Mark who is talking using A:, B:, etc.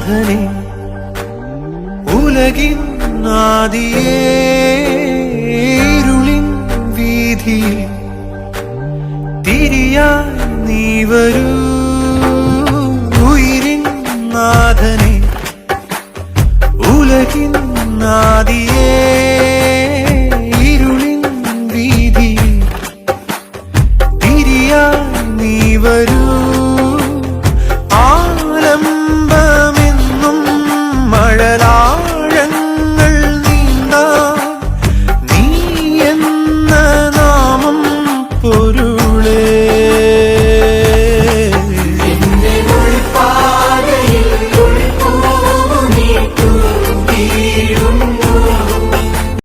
A: നാഥനെ ഉലകിൻ നാദിയേരുളിൻ വീതിയിൽ തിരിയാൻ നീ വരൂ. ഉയിരിൻ ഉലകിൻ നാദിയേ ഇരുളിൻ വീതിയിൽ തിരിയാൻ നീ